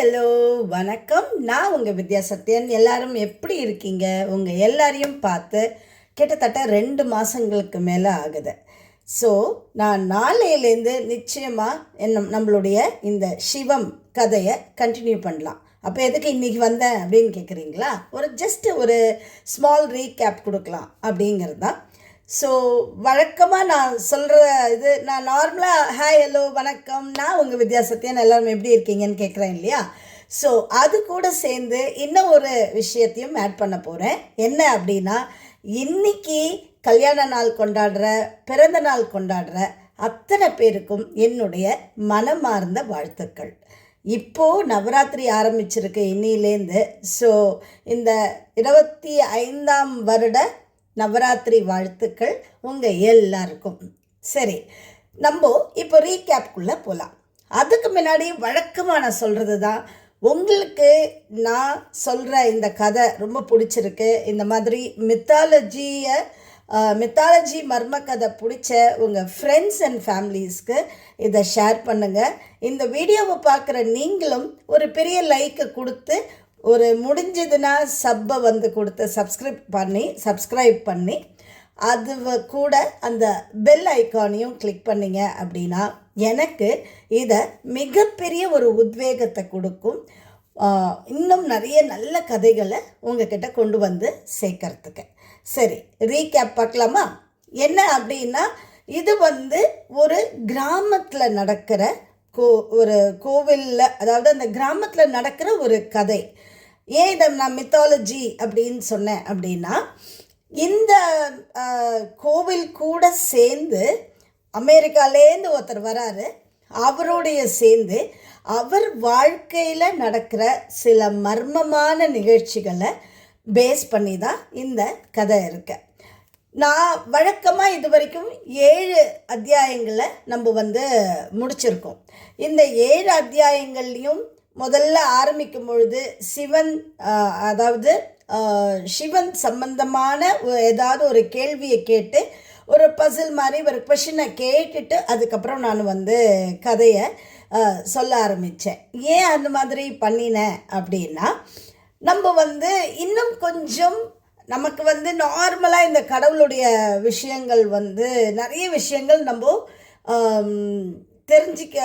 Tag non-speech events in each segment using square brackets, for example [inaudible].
Hello வணக்கம். நான் உங்கள் வித்யா சத்யன். எல்லாரும் எப்படி இருக்கீங்க? உங்கள் எல்லாரையும் பார்த்து கிட்டத்தட்ட ரெண்டு மாதங்களுக்கு மேலே ஆகுது. ஸோ நான் நாளையிலேருந்து நிச்சயமாக என்ன நம்மளுடைய இந்த சிவம் கதையை கண்டினியூ பண்ணலாம். அப்போ எதுக்கு இன்றைக்கி வந்தேன் அப்படின்னு கேட்குறீங்களா ஒரு ஜஸ்ட் ஒரு ஸ்மால் ரீகேப் கொடுக்கலாம் அப்படிங்கிறது தான் ஸோ வழக்கமாக நான் சொல்கிற இது நான் நார்மலாக ஹாய் ஹலோ வணக்கம் நான் உங்கள் வித்தியாசத்தையும் எல்லோரும் எல்லாரும் எப்படி இருக்கீங்கன்னு கேட்குறேன் இல்லையா? ஸோ அது கூட சேர்ந்து இன்னும் ஒரு விஷயத்தையும் ஆட் பண்ண போகிறேன் என்ன அப்படின்னா இன்னைக்கு கல்யாண நாள் கொண்டாடுற பிறந்த நாள் கொண்டாடுற அத்தனை பேருக்கும் என்னுடைய மனமார்ந்த வாழ்த்துக்கள். இப்போது நவராத்திரி ஆரம்பிச்சிருக்கு இன்னிலேருந்து ஸோ இந்த இருபத்தி ஐந்தாம் வருட நவராத்திரி வாழ்த்துக்கள் உங்கள் எல்லாருக்கும். சரி நம்ம இப்போ ரீகேப்குள்ளே போகலாம் அதுக்கு முன்னாடி வழக்கமாக நான் சொல்கிறது தான் உங்களுக்கு நான் சொல்கிற இந்த கதை ரொம்ப பிடிச்சிருக்கு. இந்த மாதிரி மித்தாலஜியை மித்தாலஜி மர்ம கதை பிடிச்ச உங்கள் ஃப்ரெண்ட்ஸ் அண்ட் ஃபேமிலிஸ்க்கு இதை ஷேர் பண்ணுங்கள் இந்த வீடியோவை பார்க்குற நீங்களும் ஒரு பெரிய லைக்கை கொடுத்து ஒரு முடிஞ்சதுன்னா சப்பை வந்து கொடுத்து சப்ஸ்கிரைப் பண்ணி சப்ஸ்கிரைப் பண்ணி அது கூட அந்த பெல் ஐக்கானையும் கிளிக் பண்ணீங்க அப்படின்னா எனக்கு இதை மிகப்பெரிய ஒரு உத்வேகத்தை கொடுக்கும். இன்னும் நிறைய நல்ல கதைகளை உங்ககிட்ட கொண்டு வந்து சேர்க்கறதுக்கு. சரி ரீகேப் பார்க்கலாமா? என்ன அப்படின்னா இது வந்து ஒரு கிராமத்தில் நடக்கிற கோ ஒரு கோவிலில் அதாவது அந்த கிராமத்தில் நடக்கிற ஒரு கதை. ஏன் இதை நான் மித்தாலஜி அப்படின்னு சொன்னேன் அப்படின்னா இந்த கோவில் கூட சேர்ந்து அமெரிக்காலேருந்து ஒருத்தர் வராரு. அவருடைய சேர்ந்து அவர் வாழ்க்கையில் நடக்கிற சில மர்மமான நிகழ்ச்சிகளை பேஸ் பண்ணி தான் இந்த கதை இருக்கு. நான் வழக்கமாக இது வரைக்கும் ஏழு அத்தியாயங்களை நம்ம வந்து முடிச்சிருக்கோம். இந்த ஏழு அத்தியாயங்கள்லையும் முதல்ல ஆரம்பிக்கும் பொழுது சிவன் அதாவது சிவன் சம்பந்தமான ஏதாவது ஒரு கேள்வியை கேட்டு ஒரு பசில் மாதிரி ஒரு கொஷினை கேட்டுட்டு அதுக்கப்புறம் நான் வந்து கதையை சொல்ல ஆரம்பித்தேன் ஏன் அந்த மாதிரி பண்ணினேன் அப்படின்னா நம்ம வந்து இன்னும் கொஞ்சம் நமக்கு வந்து நார்மலாக இந்த கடவுளுடைய விஷயங்கள் வந்து நிறைய விஷயங்கள் நம்ம தெரிஞ்சிக்க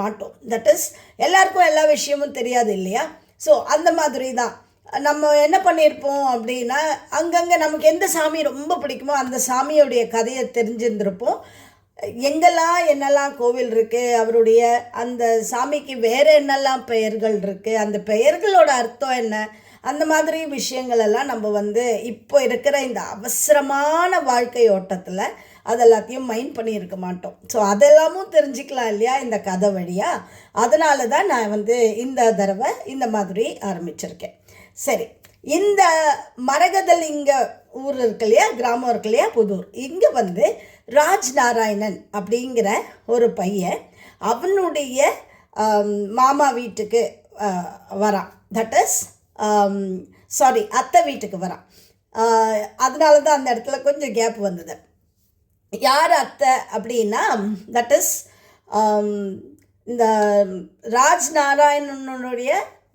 மாட்டோம். தட் இஸ் எல்லாருக்கும் எல்லா விஷயமும் தெரியாது இல்லையா? ஸோ அந்த மாதிரி தான் நம்ம என்ன பண்ணியிருப்போம் அப்படின்னா அங்கங்கே நமக்கு எந்த சாமி ரொம்ப பிடிக்குமோ அந்த சாமியோடைய கதையை தெரிஞ்சிருந்திருப்போம். எங்கெல்லாம் என்னெல்லாம் கோவில் இருக்குது அவருடைய அந்த சாமிக்கு வேறு என்னெல்லாம் பெயர்கள் இருக்குது அந்த பெயர்களோட அர்த்தம் என்ன அந்த மாதிரி விஷயங்களெல்லாம் நம்ம வந்து இப்போ இருக்கிற இந்த அவசரமான வாழ்க்கை ஓட்டத்தில் அதெல்லாத்தையும் மைண்ட் பண்ணியிருக்க மாட்டோம். ஸோ அதெல்லாமும் தெரிஞ்சுக்கலாம் இல்லையா இந்த கதை வழியாக அதனால தான் நான் வந்து இந்த தடவை இந்த மாதிரி ஆரம்பிச்சிருக்கேன். சரி இந்த மரகதலிங்க ஊர் இருக்கு இல்லையா? கிராமம் இருக்கு இல்லையா? புதூர். இங்கே வந்து ராஜ் நாராயணன் அப்படிங்கிற ஒரு பையன் அவனுடைய மாமா வீட்டுக்கு வரான். தட் இஸ் சாரி அத்தை வீட்டுக்கு வரான். அதனால தான் அந்த இடத்துல கொஞ்சம் கேப் வந்தது. யார் அத்தை அப்படின்னா தட் இஸ் um, இந்த ராஜ் நாராயணனுடைய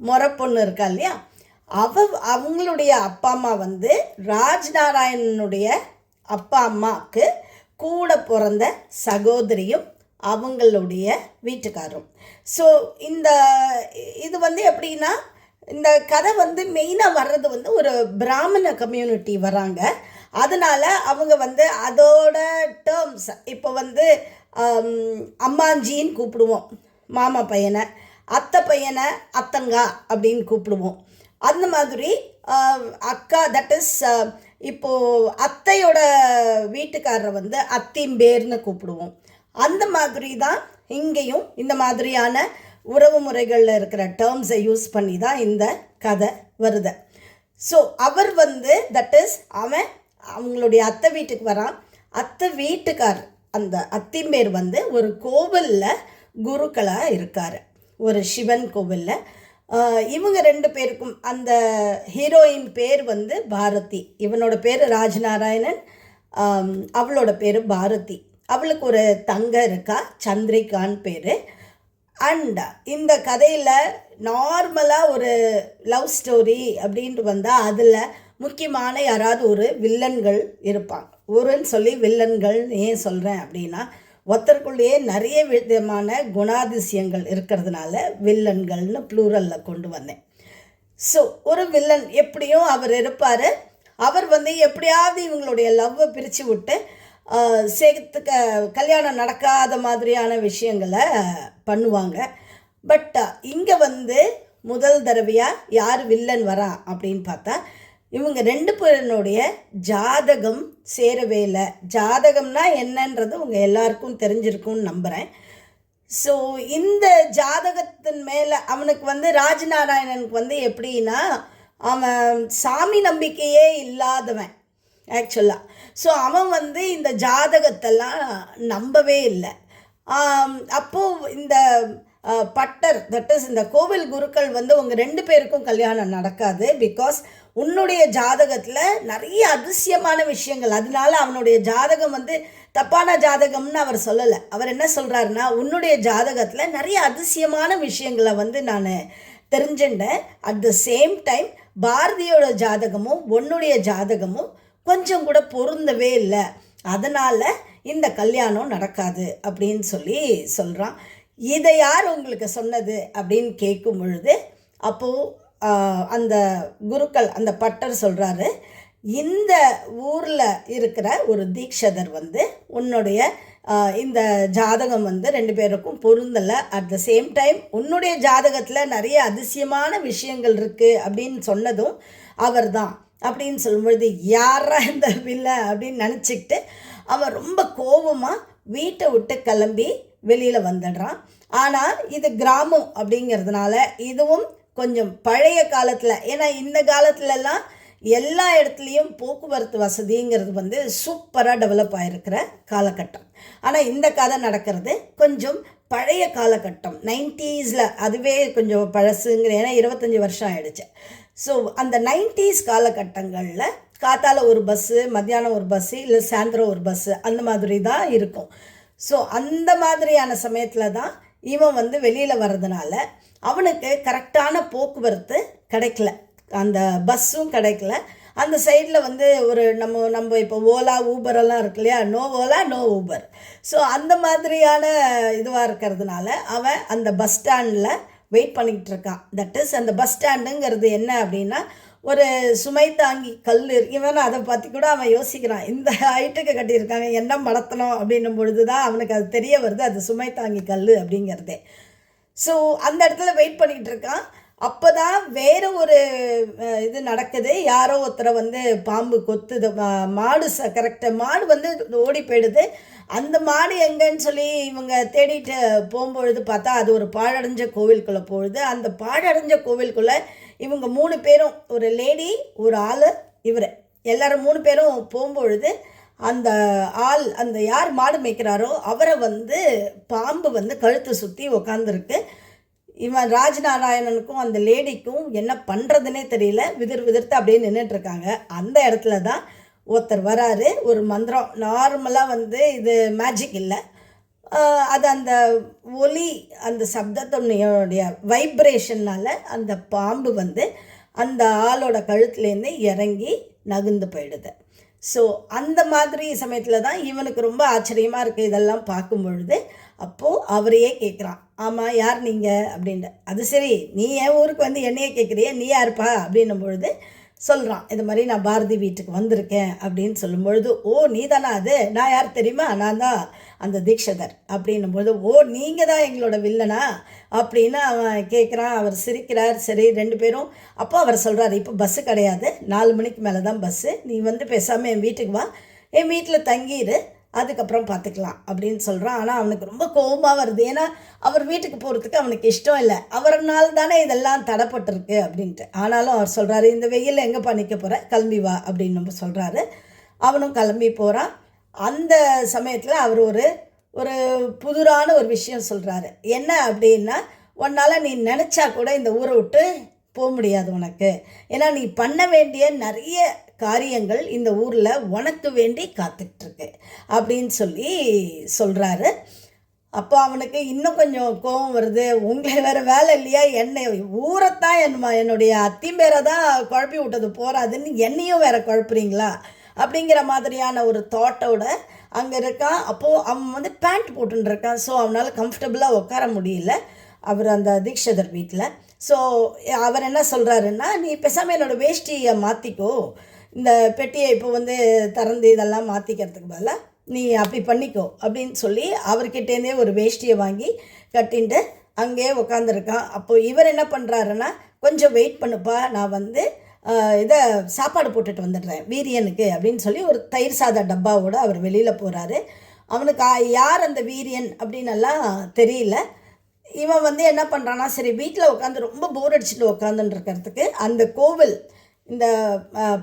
முறை பொண்ணு இருக்கா இல்லையா? அவ அவங்களுடைய அப்பா அம்மா வந்து ராஜ் நாராயணனுடைய அப்பா அம்மாவுக்கு கூட பிறந்த சகோதரியும் அவங்களுடைய வீட்டுக்காரரும். ஸோ இந்த இது வந்து எப்படின்னா இந்த கதை வந்து மெயினாக வர்றது வந்து ஒரு பிராமண கம்யூனிட்டி வராங்க. அதனால் அவங்க வந்து அதோட டேர்ம்ஸ் இப்போ வந்து அம்மாஞ்சின்னு கூப்பிடுவோம். மாமா பையனை அத்தை பையனை அத்தங்கா அப்படின்னு கூப்பிடுவோம். அந்த மாதிரி அக்கா தட் இஸ் இப்போது அத்தையோட வீட்டுக்காரரை வந்து அத்திம்பேர்னு கூப்பிடுவோம். அந்த மாதிரி தான் இங்கேயும் இந்த மாதிரியான உறவு முறைகளில் இருக்கிற டேர்ம்ஸை யூஸ் பண்ணி தான் இந்த கதை வருது. ஸோ அவர் வந்து தட் இஸ் அவன் அவங்களுடைய அத்தை வீட்டுக்கு வரான். அத்தை வீட்டுக்கார் அந்த அத்திம்பேர் வந்து ஒரு கோவிலில் குருக்களாக இருக்கார். ஒரு சிவன் கோவிலில். இவங்க ரெண்டு பேருக்கும் அந்த ஹீரோயின் பேர் வந்து பாரதி. இவனோட பேர் ராஜ்நாராயணன் அவளோட பேர் பாரதி. அவளுக்கு ஒரு தங்க இருக்கா சந்திரிகான் பேர். அண்ட் இந்த கதையில் நார்மலாக ஒரு லவ் ஸ்டோரி அப்படின்ட்டு வந்தால் அதில் முக்கியமான யாராவது ஒரு வில்லன்கள் இருப்பாங்க. ஒருன்னு சொல்லி வில்லன்கள் ஏன் சொல்கிறேன் அப்படின்னா ஒருத்தருக்குள்ளேயே நிறைய விதமான குணாதிசயங்கள் இருக்கிறதுனால வில்லன்கள்னு ப்ளூரலில் கொண்டு வந்தேன். ஸோ ஒரு வில்லன் எப்படியும் அவர் இருப்பார். அவர் வந்து எப்படியாவது இவங்களுடைய லவ்வை பிரித்து விட்டு சேர்த்துக்க கல்யாணம் நடக்காத மாதிரியான விஷயங்களை பண்ணுவாங்க. பட் இங்கே வந்து முதல் தடவையாக யார் வில்லன் வரா அப்படின்னு பார்த்தா இவங்க ரெண்டு பேருனுடைய ஜாதகம் சேரவே இல்லை. ஜாதகம்னா என்னன்றது உங்கள் எல்லாருக்கும் தெரிஞ்சிருக்கும்னு நம்புகிறேன் ஸோ இந்த ஜாதகத்தின் மேலே அவனுக்கு வந்து ராஜநாராயணனுக்கு வந்து எப்படின்னா அவன் சாமி நம்பிக்கையே இல்லாதவன் ஆக்சுவலாக ஸோ அவன் வந்து இந்த ஜாதகத்தெல்லாம் நம்பவே இல்லை. அப்போது இந்த பட்டர் தட் இஸ் இந்த கோவில் குருக்கள் வந்து உங்கள் ரெண்டு பேருக்கும் கல்யாணம் நடக்காது பிகாஸ் உன்னுடைய ஜாதகத்தில் நிறைய அதிசயமான விஷயங்கள். அதனால அவனுடைய ஜாதகம் வந்து தப்பான ஜாதகம்னு அவர் சொல்லலை. அவர் என்ன சொல்கிறாருன்னா உன்னுடைய ஜாதகத்தில் நிறைய அதிசயமான விஷயங்களை வந்து நான் தெரிஞ்சுட்டேன். அட் த சேம் டைம் பாரதியோட ஜாதகமும் உன்னுடைய ஜாதகமும் கொஞ்சம் கூட பொருந்தவே இல்லை. அதனால் இந்த கல்யாணம் நடக்காது அப்படின்னு சொல்லி சொல்கிறான் இதை யார் உங்களுக்கு சொன்னது அப்படின்னு கேட்கும் பொழுது அப்போது அந்த குருக்கள் அந்த பட்டர் சொல்கிறாரு இந்த ஊரில் இருக்கிற ஒரு தீக்ஷதர் வந்து உன்னுடைய இந்த ஜாதகம் வந்து ரெண்டு பேருக்கும் பொருந்தலை. அட் த சேம் டைம் உன்னுடைய ஜாதகத்தில் நிறைய அதிசயமான விஷயங்கள் இருக்குது அப்படின்னு சொன்னதும் அவர்தான். அப்படின்னு சொல்லும்பொழுது யாரா இந்த வில்ல அப்படின்னு நினச்சிக்கிட்டு அவன் ரொம்ப கோபமாக வீட்டை விட்டு கிளம்பி வெளியில் வந்துடுறான். ஆனால் இது கிராமம் அப்படிங்கிறதுனால இதுவும் கொஞ்சம் பழைய காலத்தில். ஏன்னா இந்த காலத்துலலாம் எல்லா இடத்துலையும் போக்குவரத்து வசதிங்கிறது வந்து சூப்பராக டெவலப் ஆகிருக்கிற காலகட்டம். ஆனால் இந்த கதை நடக்கிறது கொஞ்சம் பழைய காலகட்டம். நைன்ட்டீஸில் அதுவே கொஞ்சம் பழசுங்கிற ஏன்னா இருபத்தஞ்சி வருஷம் ஆயிடுச்சு. ஸோ அந்த நைன்டிஸ் காலகட்டங்களில் காத்தால ஒரு பஸ்ஸு மத்தியானம் ஒரு பஸ்ஸு இல்லை சாயந்தரம் ஒரு பஸ்ஸு அந்த மாதிரி தான் இருக்கும். ஸோ அந்த மாதிரியான சமயத்தில் தான் இவன் வந்து வெளியில் வர்றதுனால அவனுக்கு கரெக்டான போக்குவரத்து கிடைக்கல. அந்த பஸ்ஸும் கிடைக்கல. அந்த சைடில் வந்து ஒரு நம்ம நம்ம இப்போ ஓலா ஊபர் எல்லாம் இருக்கு இல்லையா? No Ola no Uber. So அந்த மாதிரியான இதுவாக இருக்கிறதுனால அவன் அந்த பஸ் ஸ்டாண்டில் வெயிட் பண்ணிக்கிட்டு இருக்கான் தட் இஸ் அந்த பஸ் ஸ்டாண்டுங்கிறது என்ன அப்படின்னா ஒரு சுமை தாங்கி கல் இவன் அதை பற்றி கூட அவன் யோசிக்கிறான். இந்த ஹைட்டுக்கு கட்டியிருக்காங்க என்ன மடத்தணும் அப்படின்னும் பொழுது தான் அவனுக்கு அது தெரிய வருது அது சுமை தாங்கி கல் அப்படிங்கிறதே. ஸோ அந்த இடத்துல வெயிட் பண்ணிக்கிட்டு இருக்கான் அப்போ தான் வேறு ஒரு இது நடக்குது. யாரோ ஒருத்தரை வந்து பாம்பு கொத்துது. மா- மாடு ச கரெக்டாக மாடு வந்து ஓடி போயிடுது. அந்த மாடு எங்கன்னு சொல்லி இவங்க தேடிட்டு போகும்பொழுது பார்த்தா அது ஒரு பாழடைஞ்ச கோவிலுக்குள்ளே போகுது. அந்த பாழடைஞ்ச கோவிலுக்குள்ளே இவங்க மூணு பேரும் ஒரு லேடி ஒரு ஆள் இவர். எல்லாரும் மூணு பேரும் போகும்பொழுது அந்த ஆள் அந்த யார் மாடு மேய்க்கிறாரோ அவரை வந்து பாம்பு வந்து கழுத்தை சுற்றி உக்காந்துருக்கு. இவன் ராஜநாராயணனுக்கும் அந்த லேடிக்கும் என்ன பண்ணுறதுனே தெரியல. விதிர் விதிர்த்து அப்படியே நின்றுட்டு இருக்காங்க அந்த இடத்துல தான் ஒருத்தர் வராரு. ஒரு மந்திரம். நார்மலாக வந்து இது மேஜிக் இல்லை. அது அந்த ஒலி அந்த சப்தத்தினுடைய வைப்ரேஷன்னால் அந்த பாம்பு வந்து அந்த ஆளோட கழுத்துலேருந்து இறங்கி நகுந்து போயிடுது. ஸோ அந்த மாதிரி சமயத்தில் தான் இவனுக்கு ரொம்ப ஆச்சரியமாக இருக்குது இதெல்லாம் பார்க்கும் பொழுது அப்போது அவரையே கேட்குறான். ஆமாம் யார் நீங்கள் அப்படின்ட்டு. அது சரி நீ என் ஊருக்கு வந்து என்னையே கேட்குறியே நீ யாருப்பா? அப்படின்னும் பொழுது சொல்கிறான் இது மாதிரி நான் பாரதி வீட்டுக்கு வந்திருக்கேன் அப்படின்னு சொல்லும்பொழுது ஓ நீ தானா அது? நான் யார் தெரியுமா? நான் தான் அந்த தீக்ஷதர் அப்படின்னும் பொழுது ஓ நீங்கள் தான் எங்களோட வில்லனா? அப்படின்னு அவன் கேட்குறான் அவர் சிரிக்கிறார் சரி ரெண்டு பேரும். அப்போ அவர் சொல்கிறார் இப்போ பஸ்ஸு கிடையாது நாலு மணிக்கு மேலே தான் பஸ்ஸு நீ வந்து பேசாமல் என் வீட்டுக்கு வா என் வீட்டில் தங்கிடு அதுக்கப்புறம் பார்த்துக்கலாம் அப்படின்னு சொல்கிறான் ஆனால் அவனுக்கு ரொம்ப கோபமாக வருது. ஏன்னா அவர் வீட்டுக்கு போகிறதுக்கு அவனுக்கு இஷ்டம் இல்லை. அவர்னால் தானே இதெல்லாம் தடைப்பட்டிருக்கு அப்படின்ட்டு. ஆனாலும் அவர் சொல்கிறாரு இந்த வெயிலில் எங்கேப்பா நிற்க போகிற கிளம்பி வா அப்படின்னு நம்ம சொல்கிறாரு அவனும் கிளம்பி போகிறான் அந்த சமயத்தில் அவர் ஒரு ஒரு புதுரான ஒரு விஷயம் சொல்கிறாரு என்ன அப்படின்னா உன்னால் நீ நினச்சா கூட இந்த ஊரை விட்டு போக முடியாது உனக்கு. ஏன்னா நீ பண்ண வேண்டிய நிறைய காரியங்கள் இந்த ஊரில் உனக்கு வேண்டி காத்துட்ருக்கு அப்படின்னு சொல்லி சொல்கிறாரு அப்போ அவனுக்கு இன்னும் கொஞ்சம் கோபம் வருது. உங்களை வேறு வேலை இல்லையா? என்னை ஊரைத்தான் என் என்னுடைய அத்தியும் பேரை தான் குழப்பி விட்டது போகாதுன்னு என்னையும் வேற குழப்புறீங்களா? அப்படிங்கிற மாதிரியான ஒரு தாட்டோட அங்கே இருக்கான். அப்போது அவன் வந்து பேண்ட் போட்டுருக்கான் ஸோ அவனால் கம்ஃபர்டபுளாக உட்கார முடியல. அவர் அந்த தீக்ஷதர் வீட்டில் ஸோ அவர் என்ன சொல்கிறாருன்னா நீ பேசாமல் என்னோடய வேஷ்டியை மாற்றிக்கோ இந்த பெட்டியை இப்போ வந்து திறந்து இதெல்லாம் மாற்றிக்கிறதுக்கு பதிலாக நீ அப்படி பண்ணிக்கோ அப்படின்னு சொல்லி அவர்கிட்டேருந்தே ஒரு வேஷ்டியை வாங்கி கட்டின்ட்டு அங்கேயே உட்காந்துருக்கான் அப்போ இவர் என்ன பண்ணுறாருன்னா கொஞ்சம் வெயிட் பண்ணுப்பா நான் வந்து இதை சாப்பாடு போட்டுட்டு வந்துடுறேன் வீரியனுக்கு அப்படின்னு சொல்லி ஒரு தயிர் சாத டப்பாவோட அவர் வெளியில் போகிறாரு அவனுக்கு யார் அந்த வீரியன்? அப்படின்னெல்லாம் தெரியல. இவன் வந்து என்ன பண்ணுறான்னா சரி வீட்டில் உட்காந்து ரொம்ப போர் அடிச்சுட்டு உட்காந்துன்னு இருக்கிறதுக்கு அந்த கோவில் இந்த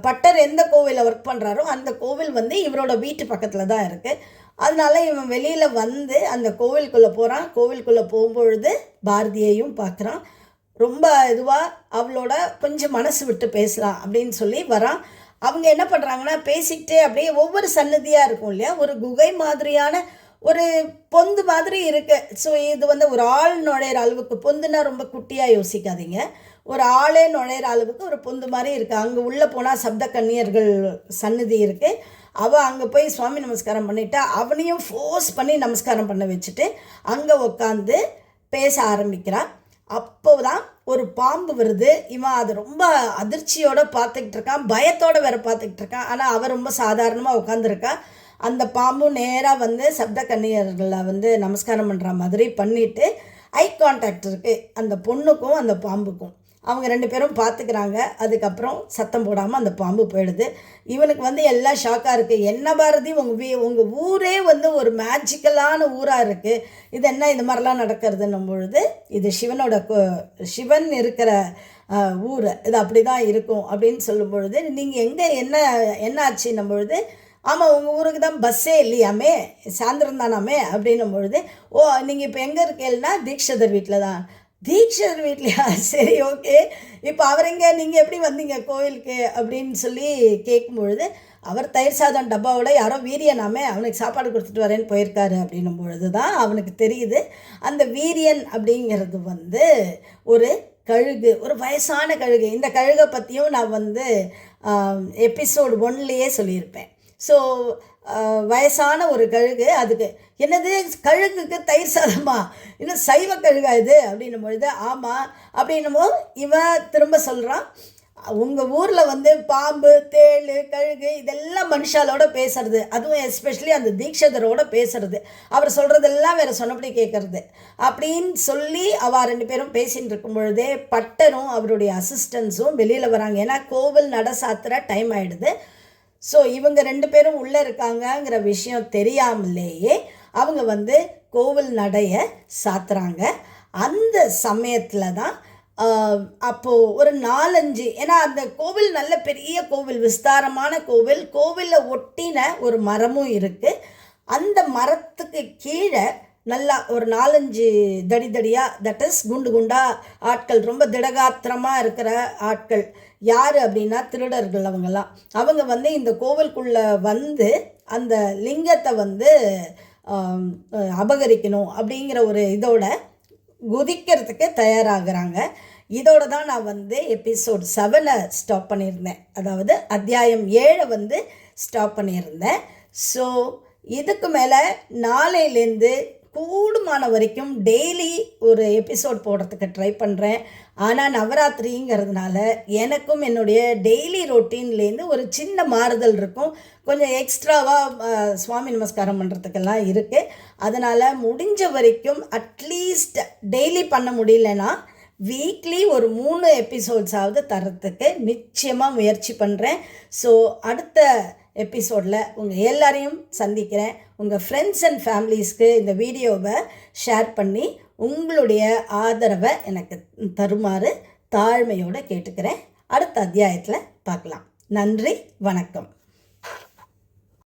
பட்டர் எந்த கோவிலில் ஒர்க் பண்ணுறாரோ அந்த கோவில் வந்து இவரோட வீட்டு பக்கத்தில் தான் இருக்குது அதனால இவன் வெளியில் வந்து அந்த கோவிலுக்குள்ளே போகிறான் கோவிலுக்குள்ளே போகும்பொழுது பாரதியையும் பார்க்குறான். ரொம்ப இதுவாக அவளோட கொஞ்சம் மனசு விட்டு பேசலாம் அப்படின்னு சொல்லி வரான். அவங்க என்ன பண்ணுறாங்கன்னா பேசிக்கிட்டே அப்படியே ஒவ்வொரு சன்னதியாக இருக்கும் இல்லையா? ஒரு குகை மாதிரியான ஒரு பொந்து மாதிரி இருக்குது ஸோ இது வந்து ஒரு ஆள் நுழையிற அளவுக்கு பொந்துனா ரொம்ப குட்டியாக யோசிக்காதீங்க. ஒரு ஆளே நுழையிற அளவுக்கு ஒரு பொந்து மாதிரி இருக்குது அங்கே உள்ளே போனால் சப்த கன்னியர்கள் சன்னதி இருக்குது அவள் அங்கே போய் சுவாமி நமஸ்காரம் பண்ணிட்டா அவனையும் ஃபோர்ஸ் பண்ணி நமஸ்காரம் பண்ண வச்சுட்டு அங்கே உட்காந்து பேச ஆரம்பிக்கிறான் அப்போதான் ஒரு பாம்பு வருது. இவன் அது ரொம்ப அதிர்ச்சியோடு பார்த்துக்கிட்டு இருக்கான். பயத்தோடு வேற பார்த்துக்கிட்டு இருக்கான். ஆனால் அவன் ரொம்ப சாதாரணமாக உட்காந்துருக்கா அந்த பாம்பும் நேராக வந்து சப்த கன்னியர்களை வந்து நமஸ்காரம் பண்ணுற மாதிரி பண்ணிவிட்டு ஐ கான்டாக்ட் இருக்குது அந்த பொண்ணுக்கும் அந்த பாம்புக்கும். அவங்க ரெண்டு பேரும் பார்த்துக்கிறாங்க அதுக்கப்புறம் சத்தம் போடாமல் அந்த பாம்பு போயிடுது. இவனுக்கு வந்து எல்லாம் ஷாக்காக இருக்குது என்ன பாரதி உங்கள் வீ உங்கள் ஊரே வந்து ஒரு மேஜிக்கலான ஊராக இருக்குது இது என்ன இது மாதிரிலாம் நடக்கிறதுன்னும் பொழுது இது சிவனோட கோ- சிவன் இருக்கிற ஊர். இது அப்படி தான் இருக்கும் அப்படின்னு சொல்லும் பொழுது நீங்கள் எங்கே என்ன என்ன ஆச்சுன்னும் பொழுது ஆமாம் உங்கள் ஊருக்கு தான் பஸ்ஸே இல்லையாமே சாயந்தரம் தானாமே அப்படின்னும் பொழுது ஓ நீங்கள் இப்போ எங்கே இருக்கேன்னா தீக்ஷதர் வீட்டில் தான் தீட்சர் வீட்லையா? [laughs] சரி ஓகே. இப்போ அவர் நீங்கள் எப்படி வந்தீங்க கோயிலுக்கு அப்படின்னு சொல்லி கேட்கும்பொழுது அவர் தயிர் சாதம் டப்பாவோட யாரோ வீரியனாமே அவனுக்கு சாப்பாடு கொடுத்துட்டு வரேன்னு போயிருக்காரு அப்படின்னும் பொழுது தான் அவனுக்கு தெரியுது. அந்த வீரியன் அப்படிங்கிறது வந்து ஒரு கழுகு ஒரு வயசான கழுகு. இந்த கழுகை பற்றியும் நான் வந்து எபிசோடு ஒன்லேயே சொல்லியிருப்பேன். ஸோ வயசான ஒரு கழுகு அதுக்கு. என்னது? கழுகுக்கு தயிர் சாதமா? இன்னும் சைவ கழுகா இது? அப்படின்னும் பொழுது ஆமாம் அப்படின்னும் இவன் திரும்ப சொல்கிறான் உங்கள் ஊரில் வந்து பாம்பு தேள் கழுகு இதெல்லாம் மனுஷாலோட பேசுறது. அதுவும் எஸ்பெஷலி அந்த தீட்சதரோட பேசுறது. அவர் சொல்கிறதெல்லாம் வேறு சொன்னபடி கேட்குறது அப்படின்னு சொல்லி அவள் ரெண்டு பேரும் பேசின்னு இருக்கும் பொழுதே பட்டரும் அவருடைய அசிஸ்டன்ஸும் வெளியில் வராங்க. ஏன்னா கோவில் நட சாத்திர டைம் ஆகிடுது ஸோ இவங்க ரெண்டு பேரும் உள்ளே இருக்காங்கங்கிற விஷயம் தெரியாமலேயே அவங்க வந்து கோவில் நடைய சாத்துறாங்க. அந்த சமயத்தில் தான் அப்போது ஒரு நாலஞ்சு ஏன்னா அந்த கோவில் நல்ல பெரிய கோவில் விஸ்தாரமான கோவில் கோவிலில் ஒட்டின ஒரு மரமும் இருக்குது அந்த மரத்துக்கு கீழே நல்லா ஒரு நாலஞ்சு தடி தடியாக தட் இஸ் குண்டு குண்டாக ஆட்கள் ரொம்ப திடகாத்திரமாக இருக்கிற ஆட்கள் யார் அப்படின்னா திருடர்கள் அவங்கெல்லாம். அவங்க வந்து இந்த கோவிலுக்குள்ளே வந்து அந்த லிங்கத்தை வந்து அபகரிக்கணும் அப்படிங்கிற ஒரு இதோட குதிக்கிறதுக்கு தயாராகிறாங்க. இதோட தான் நான் வந்து எபிசோட் செவனை ஸ்டாப் பண்ணியிருந்தேன். அதாவது அத்தியாயம் ஏழை வந்து ஸ்டாப் பண்ணியிருந்தேன். ஸோ இதுக்கு மேலே நாளையிலேருந்து கூடுமான வரைக்கும் டெய்லி ஒரு எபிசோட் போடுறதுக்கு ட்ரை பண்ணுறேன் ஆனால் நவராத்திரிங்கிறதுனால எனக்கும் என்னுடைய டெய்லி ரொட்டீன்லேருந்து ஒரு சின்ன மாறுதல் இருக்கும். கொஞ்சம் எக்ஸ்ட்ராவாக சுவாமி நமஸ்காரம் பண்ணுறதுக்கெல்லாம் இருக்குது அதனால் முடிஞ்ச வரைக்கும் அட்லீஸ்ட் டெய்லி பண்ண முடியலன்னா வீக்லி ஒரு மூணு எபிசோட்ஸாவது தரத்துக்கு நிச்சயமாக முயற்சி பண்ணுறேன் ஸோ அடுத்த எபிசோடில் உங்கள் எல்லாரையும் சந்திக்கிறேன். உங்கள் ஃப்ரெண்ட்ஸ் அண்ட் ஃபேமிலிஸ்க்கு இந்த வீடியோவை ஷேர் பண்ணி உங்களுடைய ஆதரவை எனக்கு தருமாறு தாழ்மையோடு கேட்டுக்கிறேன். அடுத்த அத்தியாயத்தில் பார்க்கலாம். நன்றி வணக்கம்.